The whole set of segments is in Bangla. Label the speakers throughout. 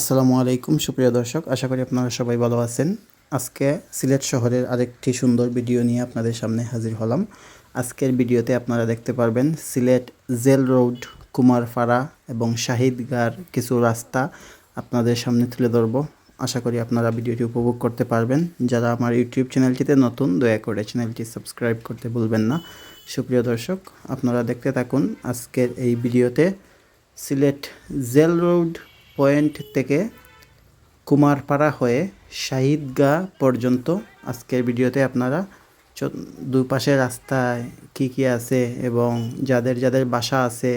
Speaker 1: আসসালামু আলাইকুম, সুপ্রিয় দর্শক, আশা করি আপনারা সবাই ভালো আছেন। আজকে সিলেট শহরের আরেকটি সুন্দর ভিডিও নিয়ে আপনাদের সামনে হাজির হলাম। আজকের ভিডিওতে আপনারা দেখতে পারবেন সিলেট জেল রোড, কুমারপাড়া এবং শাহিদগার কিছু রাস্তা আপনাদের সামনে তুলে ধরব। আশা করি আপনারা ভিডিওটি উপভোগ করতে পারবেন। যারা আমার ইউটিউব চ্যানেলটিতে নতুন, দয়া করে চ্যানেলটি সাবস্ক্রাইব করতে ভুলবেন না। সুপ্রিয় দর্শক, আপনারা দেখতে থাকুন আজকের এই ভিডিওতে সিলেট জেল রোড পয়েন্ট থেকে কুমারপাড়া হয়ে শাহিদগা পর্যন্ত। আজকের ভিডিওতে আপনারা দুপাশে রাস্তায় কি কি আছে এবং যাদের যাদের বাসা আছে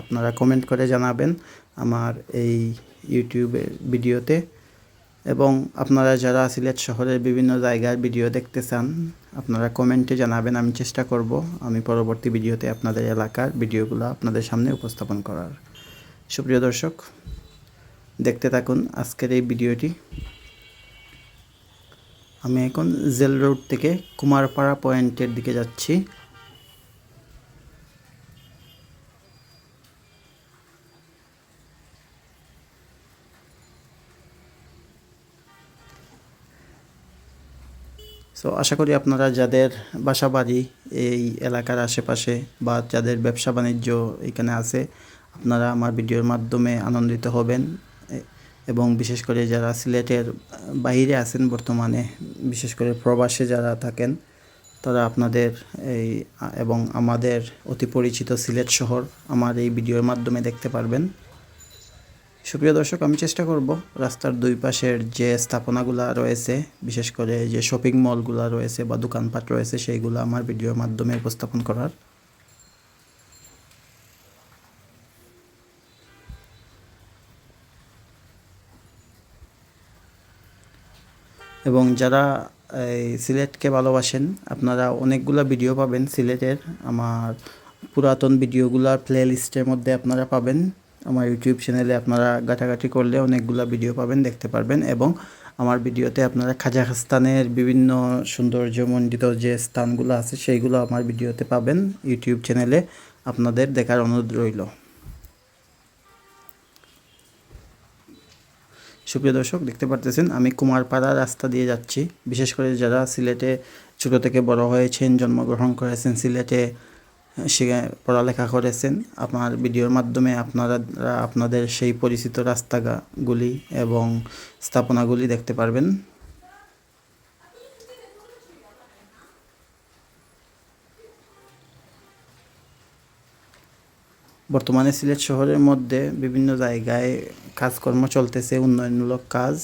Speaker 1: আপনারা কমেন্ট করে জানাবেন আমার এই ইউটিউবের ভিডিওতে। এবং আপনারা যারা সিলেট শহরের বিভিন্ন জায়গার ভিডিও দেখতে চান, আপনারা কমেন্টে জানাবেন, আমি চেষ্টা করব আমি পরবর্তী ভিডিওতে আপনাদের এলাকার ভিডিওগুলো আপনাদের সামনে উপস্থাপন করার। সুপ্রিয় দর্শক দেখতে থাকুন আজকের এই ভিডিওটি। আমি এখন জেল রোড থেকে কুমারপাড়া পয়েন্টের দিকে যাচ্ছি। সো আশা করি আপনারা যাদের বাসা বাড়ি এই এলাকার আশেপাশে বা যাদের ব্যবসা বাণিজ্য এখানে আছে, আপনারা আমার ভিডিওর মাধ্যমে আনন্দিত হবেন। এবং বিশেষ করে যারা সিলেটের বাইরে আছেন বর্তমানে, বিশেষ করে প্রবাসে যারা থাকেন, তারা আপনাদের এই, এবং আমাদের অতি পরিচিত সিলেট শহর আমার এই ভিডিওর মাধ্যমে দেখতে পারবেন। সুপ্রিয় দর্শক, আমি চেষ্টা করব রাস্তার দুই পাশের যে স্থাপনাগুলো রয়েছে, বিশেষ করে যে শপিং মলগুলো রয়েছে বা দোকানপাট রয়েছে, সেইগুলো আমার ভিডিওর মাধ্যমে উপস্থাপন করার। এবং যারা, এই সিলেটকে ভালোবাসেন, আপনারা অনেকগুলো ভিডিও পাবেন সিলেটের। আমার পুরাতন ভিডিওগুলোর প্লে লিস্টের মধ্যে আপনারা পাবেন। আমার ইউটিউব চ্যানেলে আপনারা ঘাটাঘাটি করলে অনেকগুলো ভিডিও পাবেন, দেখতে পারবেন। এবং আমার ভিডিওতে আপনারা কাজাখস্তানের বিভিন্ন সৌন্দর্যমণ্ডিত যে স্থানগুলো আছে, সেইগুলো আমার ভিডিওতে পাবেন। ইউটিউব চ্যানেলে আপনাদের দেখার অনুরোধ রইল। সুপ্রিয় দর্শক, দেখতে পারতেছেন, আমি কুমারপাড়া রাস্তা দিয়ে যাচ্ছি। বিশেষ করে যারা সিলেটে ছোটো থেকে বড় হয়েছেন, জন্মগ্রহণ করেছেন, সিলেটে সেখানে পড়ালেখা করেছেন, আমার ভিডিওর মাধ্যমে আপনারা, আপনাদের সেই পরিচিত রাস্তাগুলি এবং স্থাপনাগুলি দেখতে পারবেন। বর্তমানে সিলেট শহরের মধ্যে বিভিন্ন জায়গায় কাজকর্ম চলতেছে, উন্নয়নমূলক কাজ।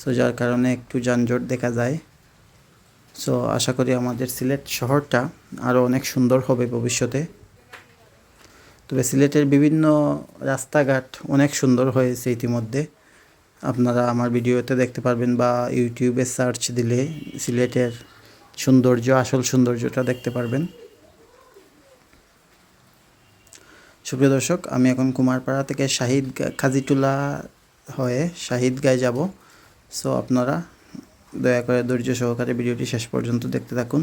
Speaker 1: সো যার কারণে একটু যানজট দেখা যায়। সো আশা করি আমাদের সিলেট শহরটা আরও অনেক সুন্দর হবে ভবিষ্যতে। তবে সিলেটের বিভিন্ন রাস্তাঘাট অনেক সুন্দর হয়েছে ইতিমধ্যে। আপনারা আমার ভিডিওতে দেখতে পারবেন বা ইউটিউবে সার্চ দিলে সিলেটের সৌন্দর্য, আসল সৌন্দর্যটা দেখতে পারবেন। সুপ্রিয় দর্শক, আমি এখন কুমারপাড়া থেকে শাহিদ খাজিটুলা হয়ে শাহিদ গায়ে যাব। সো আপনারা দয়া করে ধৈর্য সহকারে ভিডিওটি শেষ পর্যন্ত দেখতে থাকুন।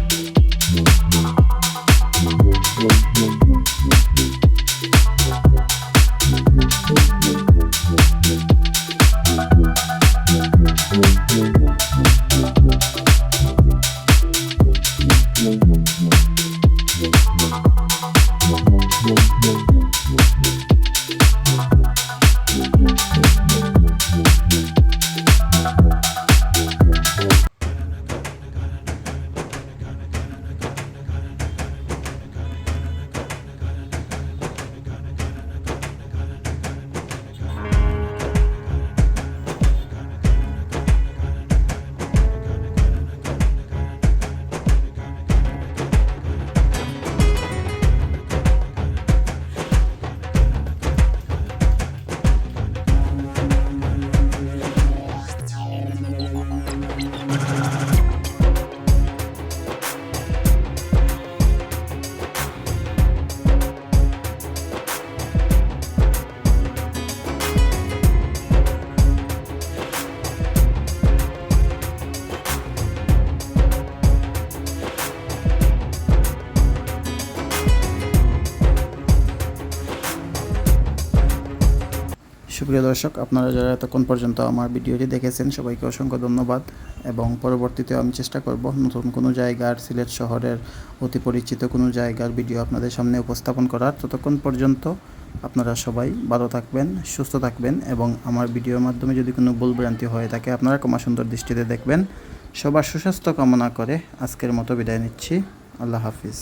Speaker 1: সুপ্রিয় দর্শক, আপনারা যারা এতক্ষণ পর্যন্ত আমার ভিডিওটি দেখেছেন, সবাইকে অসংখ্য ধন্যবাদ এবং পরবর্তীতে আমি চেষ্টা করব নতুন কোনো জায়গার, সিলেট শহরের অতি পরিচিত কোনো জায়গার ভিডিও আপনাদের সামনে উপস্থাপন করার। ততক্ষণ পর্যন্ত আপনারা সবাই ভালো থাকবেন, সুস্থ থাকবেন এবং আমার ভিডিওর মাধ্যমে যদি কোনো ভুলভ্রান্তি হয়ে থাকে, আপনারা ক্ষমা সুন্দর দৃষ্টিতে দেখবেন। সবার সুস্বাস্থ্য কামনা করে আজকের মতো বিদায় নিচ্ছি। আল্লাহ হাফিজ।